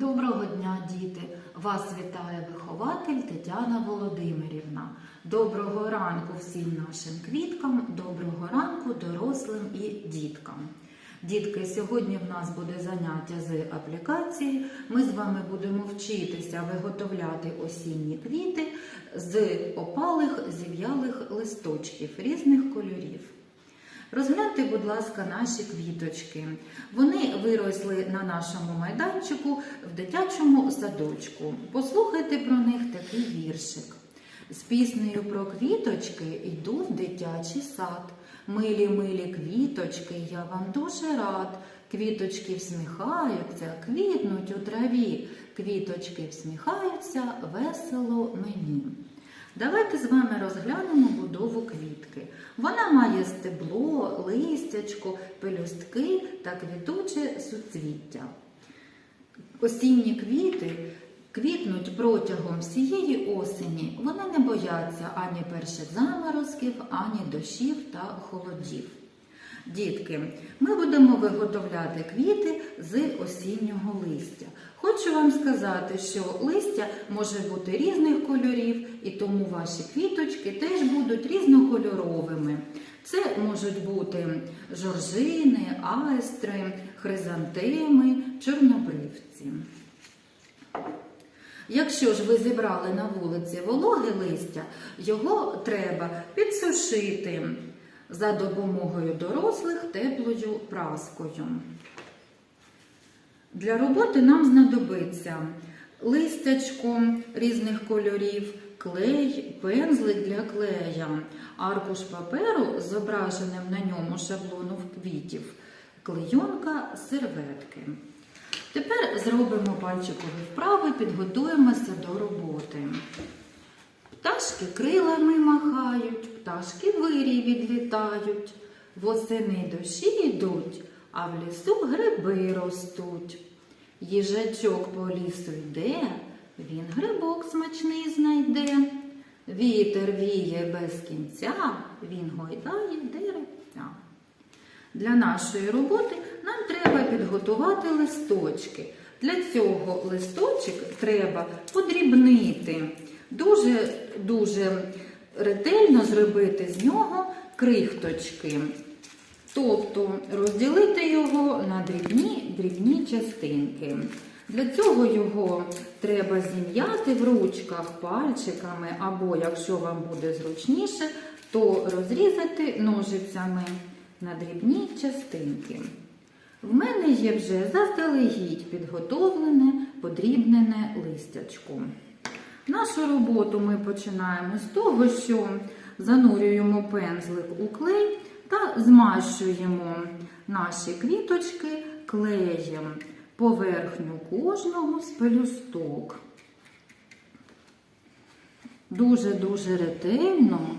Доброго дня, діти! Вас вітає вихователь Тетяна Володимирівна. Доброго ранку всім нашим квіткам, доброго ранку дорослим і діткам. Дітки, сьогодні в нас буде заняття з аплікації. Ми з вами будемо вчитися виготовляти осінні квіти з опалих зів'ялих листочків різних кольорів. Розгляньте, будь ласка, наші квіточки. Вони виросли на нашому майданчику в дитячому садочку. Послухайте про них такий віршик. З піснею про квіточки йду в дитячий сад. Милі, милі квіточки, я вам дуже рад. Квіточки всміхаються, квітнуть у траві. Квіточки всміхаються, весело мені. Давайте з вами розглянемо будову квітки. Вона має стебло, листячко, пелюстки та квітуче суцвіття. Осінні квіти квітнуть протягом всієї осені. Вони не бояться ані перших заморозків, ані дощів та холодів. Дітки, ми будемо виготовляти квіти з осіннього листя. Хочу вам сказати, що листя може бути різних кольорів, і тому ваші квіточки теж будуть різнокольоровими. Це можуть бути жоржини, айстри, хризантеми, чорнобривці. Якщо ж ви зібрали на вулиці вологе листя, його треба підсушити за допомогою дорослих теплою праскою. Для роботи нам знадобиться листячко різних кольорів, клей, пензлик для клея, аркуш паперу з зображеним на ньому шаблону квітів, клейонка, серветки. Тепер зробимо пальчикові вправи, підготуємося до роботи. Пташки крилами махають, пташки вирій відлітають, восени дощі йдуть, а в лісу гриби ростуть. Їжачок по лісу йде, він грибок смачний знайде. Вітер віє без кінця, він гойдає деревця. Для нашої роботи нам треба підготувати листочки. Для цього листочок треба подрібнити. Дуже дуже ретельно зробити з нього крихточки. Тобто розділити його на дрібні дрібні частинки. Для цього його треба зім'яти в ручках пальчиками, або, якщо вам буде зручніше, то розрізати ножицями на дрібні частинки. В мене є вже заздалегідь підготовлене подрібнене листячко. Нашу роботу ми починаємо з того, що занурюємо пензлик у клей та змащуємо наші квіточки клеєм поверхню кожного з пелюсток. Дуже-дуже ретельно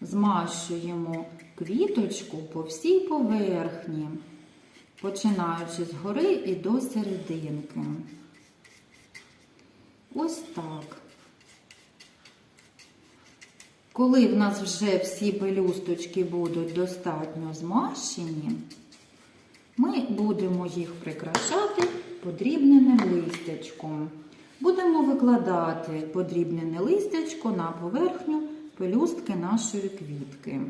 змащуємо квіточку по всій поверхні, починаючи згори і до серединки. Ось так. Коли в нас вже всі пелюсточки будуть достатньо змащені, ми будемо їх прикрашати подрібненим листячком. Будемо викладати подрібнене листячко на поверхню пелюстки нашої квітки.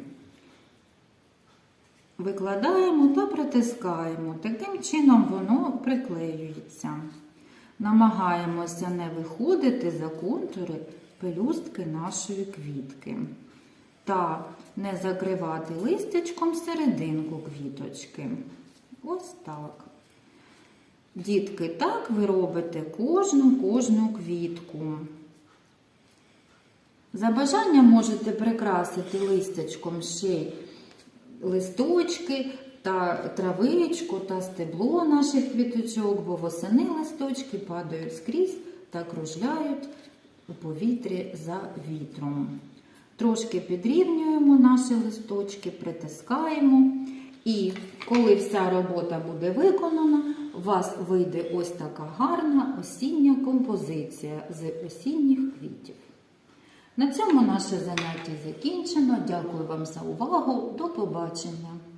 Викладаємо та притискаємо. Таким чином воно приклеюється. Намагаємося не виходити за контури пелюстки нашої квітки. Та не закривати листячком серединку квіточки. Ось так. Дітки, так ви робите кожну кожну квітку. За бажанням можете прикрасити листячком ще й листочки та травичку та стебло наших квіточок, бо восени листочки падають скрізь та кружляють у повітрі за вітром. Трошки підрівнюємо наші листочки, притискаємо. І коли вся робота буде виконана, у вас вийде ось така гарна осіння композиція з осінніх квітів. На цьому наше заняття закінчено. Дякую вам за увагу. До побачення!